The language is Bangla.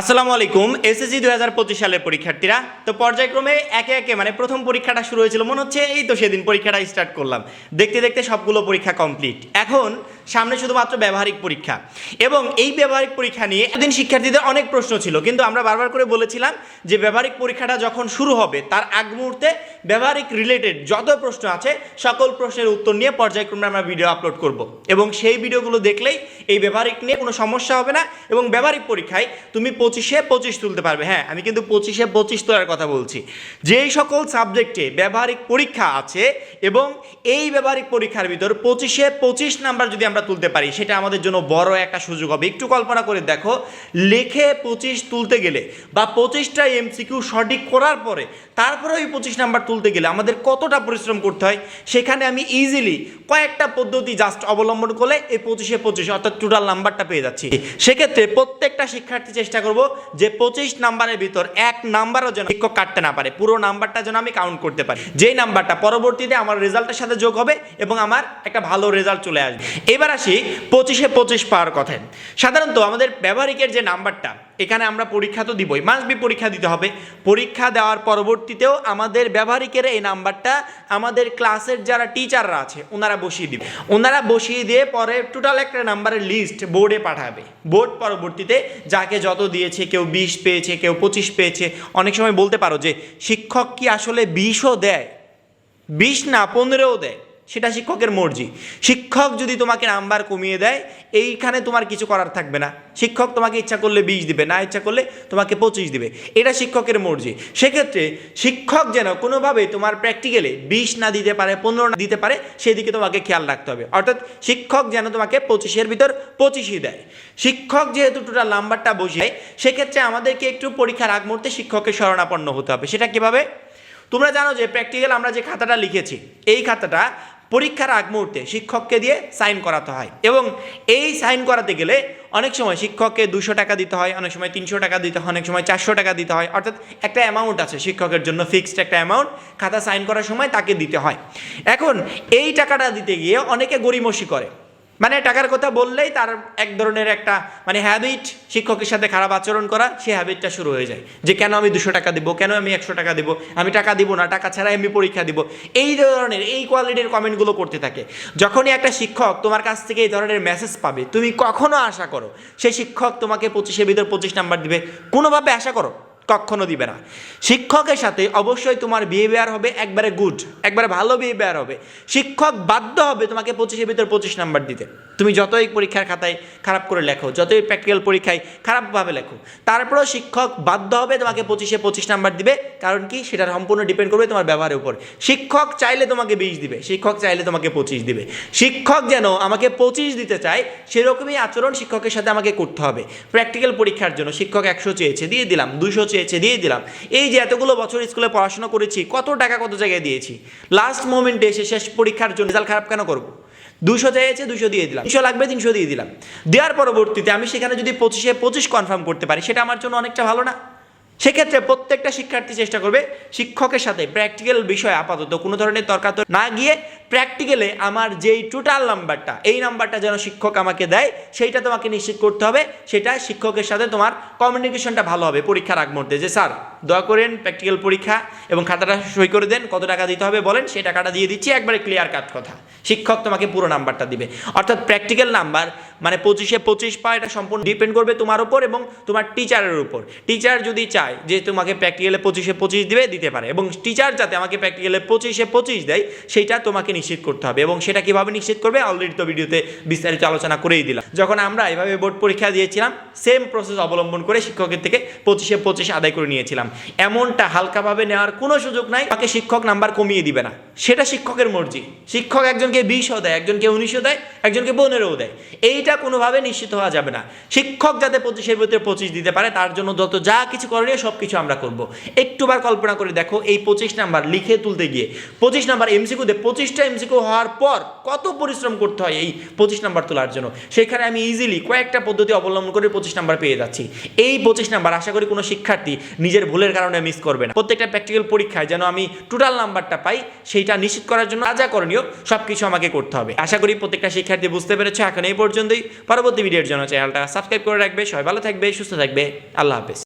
আসসালামু আলাইকুম, এসএসসি দুই হাজার পঁচিশ সালের পরীক্ষার্থীরা। তো পর্যায়ক্রমে একে একে মানে প্রথম পরীক্ষাটা শুরু হয়েছিল, মনে হচ্ছে এই তো সেদিন পরীক্ষাটা স্টার্ট করলাম। দেখতে দেখতে সবগুলো পরীক্ষা কমপ্লিট এখন সামনে শুধুমাত্র ব্যবহারিক পরীক্ষা। এবং এই ব্যবহারিক পরীক্ষা নিয়ে এদিন শিক্ষার্থীদের অনেক প্রশ্ন ছিল, কিন্তু আমরা বারবার করে বলেছিলাম যে ব্যবহারিক পরীক্ষাটা যখন শুরু হবে, তার আগ মুহূর্তে ব্যবহারিক রিলেটেড যত প্রশ্ন আছে, সকল প্রশ্নের উত্তর নিয়ে পর্যায়ক্রমে আমরা ভিডিও আপলোড করব। এবং সেই ভিডিওগুলো দেখলেই এই ব্যবহারিক নিয়ে কোনো সমস্যা হবে না। এবং ব্যবহারিক পরীক্ষায় তুমি পঁচিশে পঁচিশ তুলতে পারবে। হ্যাঁ আমি কিন্তু পঁচিশে পঁচিশ তোলার কথা বলছি। যেই সকল সাবজেক্টে ব্যবহারিক পরীক্ষা আছে এবং এই ব্যবহারিক পরীক্ষার ভিতর পঁচিশে পঁচিশ নাম্বার যদি আমরা তুলতে পারি, সেটা আমাদের জন্য বড় একটা সুযোগ হবে। একটু কল্পনা করে দেখো, লেখে পঁচিশ তুলতে গেলে বা পঁচিশটা এমসিকিউ সঠিক করার পরে তারপরে ওই পঁচিশ নাম্বার তুলতে গেলে আমাদের কতটা পরিশ্রম করতে হয়, সেখানে আমি ইজিলি কয়েকটা পদ্ধতি জাস্ট অবলম্বন করলে এই পঁচিশে পঁচিশ অর্থাৎ টোটাল নাম্বারটা পেয়ে যাচ্ছি। সেক্ষেত্রে প্রত্যেকটা শিক্ষার্থী চেষ্টা করব যে পঁচিশ নাম্বারের ভিতর এক নাম্বারও যেন শিক্ষক কাটতে না পারে। পুরো নাম্বারটা যেন আমি কাউন্ট করতে পারি। যেই নাম্বারটা পরবর্তীতে আমার রেজাল্টের সাথে যোগ হবে এবং আমার একটা ভালো রেজাল্ট চলে আসবে। এবার আসি পঁচিশে পঁচিশ পাওয়ার কথায়। সাধারণত আমাদের ব্যবহারিকের যে নাম্বারটা এখানে আমরা পরীক্ষা তো দিবই মাস্ট বি পরীক্ষা দিতে হবে। পরীক্ষা দেওয়ার পরবর্তীতেও আমাদের ব্যবহারিকের এই নাম্বারটা আমাদের ক্লাসের যারা টিচাররা আছে, ওনারা বসিয়ে দিবে। ওনারা বসিয়ে দিয়ে পরে টোটাল একটা নাম্বারের লিস্ট বোর্ডে পাঠাবে। বোর্ড পরবর্তীতে যাকে যত দিয়েছে, কেউ বিশ পেয়েছে, কেউ পঁচিশ পেয়েছে, অনেক সময় বলতে পারো যে শিক্ষক কি আসলে বিশও দেয়? বিশ না পনেরোও দেয়? সেটা শিক্ষকের মর্জি। শিক্ষক যদি তোমাকে নাম্বার কমিয়ে দেয়, এইখানে তোমার কিছু করার থাকবে না। শিক্ষক তোমাকে ইচ্ছা করলে বিশ দিবে, না ইচ্ছা করলে তোমাকে পঁচিশ দিবে। এটা শিক্ষকের মর্জি। সেক্ষেত্রে শিক্ষক যেন কোনোভাবে তোমার প্র্যাকটিক্যালে বিশ না দিতে পারে, পনেরো না দিতে পারে, সেদিকে তোমাকে খেয়াল রাখতে হবে। অর্থাৎ শিক্ষক যেন তোমাকে পঁচিশের ভিতর পঁচিশই দেয়। শিক্ষক যেহেতু টোটাল নাম্বারটা বসিয়ে, সেক্ষেত্রে আমাদেরকে একটু পরীক্ষার আগ মুহূর্তে শিক্ষকের শরণাপন্ন হতে হবে। সেটা কীভাবে? তোমরা জানো যে প্র্যাকটিক্যাল আমরা যে খাতাটা লিখেছি, এই খাতাটা পরীক্ষার আগ মুহূর্তে শিক্ষককে দিয়ে সাইন করাতে হয় এবং এই সাইন করাতে গেলে অনেক সময় শিক্ষককে দুশো টাকা দিতে হয়, অনেক সময় তিনশো টাকা দিতে হয়, অনেক সময় চারশো টাকা দিতে হয়। অর্থাৎ একটা অ্যামাউন্ট আছে শিক্ষকের জন্য ফিক্সড একটা অ্যামাউন্ট খাতা সাইন করার সময় তাকে দিতে হয়। এখন এই টাকাটা দিতে গিয়ে অনেকে গরিমসি করে। মানে টাকার কথা বললেই তার এক ধরনের একটা মানে হ্যাবিট শিক্ষকের সাথে খারাপ আচরণ করা, সেই হ্যাবিটটা শুরু হয়ে যায়। যে কেন আমি দুশো টাকা দিব, কেন আমি একশো টাকা দিব, আমি টাকা দিব না, টাকা ছাড়া আমি পরীক্ষা দিব, এই ধরনের, এই কোয়ালিটির কমেন্টগুলো করতে থাকে। যখনই একটা শিক্ষক তোমার কাছ থেকে এই ধরনের মেসেজ পাবে, তুমি কখনো আশা করো, সেই শিক্ষক তোমাকে পঁচিশের ভিতর পঁচিশ নাম্বার দিবে। কোনোভাবে আশা করো? কখনো দিবে না। শিক্ষকের সাথে অবশ্যই তোমার বিহেভিয়ার হবে একবারে গুড একবারে ভালো বিহেভিয়ার হবে। শিক্ষক বাধ্য হবে তোমাকে পঁচিশের ভিতর পঁচিশ নাম্বার দিতে। তুমি যতই পরীক্ষার খাতায় খারাপ করে লেখো, যতই প্র্যাকটিক্যাল পরীক্ষায় খারাপভাবে লেখো, তারপরেও শিক্ষক বাধ্য হবে তোমাকে পঁচিশে পঁচিশ নাম্বার দিবে, কারণ কি? সেটা সম্পূর্ণ ডিপেন্ড করবে তোমার ব্যবহারের উপর। শিক্ষক চাইলে তোমাকে বিশ দিবে, শিক্ষক চাইলে তোমাকে পঁচিশ দিবে। শিক্ষক যেন আমাকে পঁচিশ দিতে চায়, সেরকমই আচরণ শিক্ষকের সাথে আমাকে করতে হবে। প্র্যাকটিক্যাল পরীক্ষার জন্য শিক্ষক একশো চেয়েছে, দিয়ে দিলাম, দুশো চেয়েছে, দিয়ে দিলাম। এই যে এতগুলো বছর স্কুলে পড়াশোনা করেছি, কত টাকা কত জায়গায় দিয়েছি। লাস্ট মোমেন্টে এসে শেষ পরীক্ষার জন্য রেজাল্ট খারাপ কেন করব? দুশো চেয়েছে, দুশো দিয়ে দিলাম। তিনশো লাগবে, তিনশো দিয়ে দিলাম। দেওয়ার পরবর্তীতে আমি সেখানে যদি পঁচিশে পঁচিশ কনফার্ম করতে পারি, সেটা আমার জন্য অনেকটা ভালো না। সেক্ষেত্রে প্রত্যেকটা শিক্ষার্থী চেষ্টা করবে শিক্ষকের সাথে প্র্যাকটিক্যাল বিষয়ে আপাতত কোনো ধরনের তর্কাতর না গিয়ে প্র্যাকটিক্যালে আমার যেই টোটাল নাম্বারটা এই নাম্বারটা যেন শিক্ষক আমাকে দেয়, সেইটা তোমাকে নিশ্চিত করতে হবে। সেটা শিক্ষকের সাথে তোমার কমিউনিকেশনটা ভালো হবে পরীক্ষার আগ মুহূর্তে। যে, স্যার, দয়া করেন প্র্যাকটিক্যাল পরীক্ষা এবং খাতাটা সই করে দেন, কত টাকা দিতে হবে বলেন, সেই টাকাটা দিয়ে দিচ্ছি, একবারে ক্লিয়ার কাট কথা। শিক্ষক তোমাকে পুরো নাম্বারটা দিবে। অর্থাৎ প্র্যাকটিক্যাল নাম্বার মানে পঁচিশে পঁচিশ পা এটা সম্পূর্ণ ডিপেন্ড করবে তোমার উপর এবং তোমার টিচারের উপর। টিচার যদি চায় যে, তোমাকে প্র্যাকটিক্যালে পঁচিশে পঁচিশ দিবে, দিতে পারে। এবং টিচার যাতে আমাকে প্র্যাকটিক্যালে পঁচিশে পঁচিশ দেয়, সেইটা তোমাকে নিশ্চিত করতে হবে এবং সেটা কীভাবে নিশ্চিত করবে অলরেডি তো ভিডিওতে বিস্তারিত আলোচনা করেই দিলাম। যখন আমরা এভাবে বোর্ড পরীক্ষা দিয়েছিলাম সেম প্রসেস অবলম্বন করে শিক্ষকের থেকে পঁচিশে পঁচিশ আদায় করে নিয়েছিলাম। এমনটা হালকাভাবে নেওয়ার কোনো সুযোগ নাই, তাকে শিক্ষক নাম্বার কমিয়ে দিবে না। সেটা শিক্ষকের মর্জি। শিক্ষক একজনকে বিশও দেয়, একজনকে উনিশও দেয় একজনকে পনেরোও দেয়। এইটা কোনোভাবে নিশ্চিত হওয়া যাবে না। শিক্ষক যাতে পঁচিশের ভিতরে পঁচিশ দিতে পারে, তার জন্য যত যা কিছু করণীয় সব কিছু আমরা করব। একটুবার কল্পনা করে দেখো, এই পঁচিশ নাম্বার লিখে তুলতে গিয়ে, পঁচিশ নাম্বার এমসিকিউতে পঁচিশটা এমসিকিউ হওয়ার পর কত পরিশ্রম করতে হয় এই পঁচিশ নাম্বার তোলার জন্য? সেখানে আমি ইজিলি কয়েকটা পদ্ধতি অবলম্বন করে পঁচিশ নাম্বার পেয়ে যাচ্ছি। এই পঁচিশ নাম্বার আশা করি কোনো শিক্ষার্থী নিজের ভুলের কারণে মিস করবে না। প্রত্যেকটা প্র্যাকটিক্যাল পরীক্ষায় যেন আমি টোটাল নাম্বারটা পাই, সেইটা নিশ্চিত করার জন্য যা করণীয় সব কিছু আমাকে করতে হবে। আশা করি প্রত্যেকটা শিক্ষার্থী বুঝতে পেরেছে, এখন এই পর্যন্তই। পরবর্তী ভিডিওর জন্য চ্যানেলটা সাবস্ক্রাইব করে রাখবে, সবাই ভালো থাকবে, সুস্থ থাকবে। আল্লাহ হাফেজ।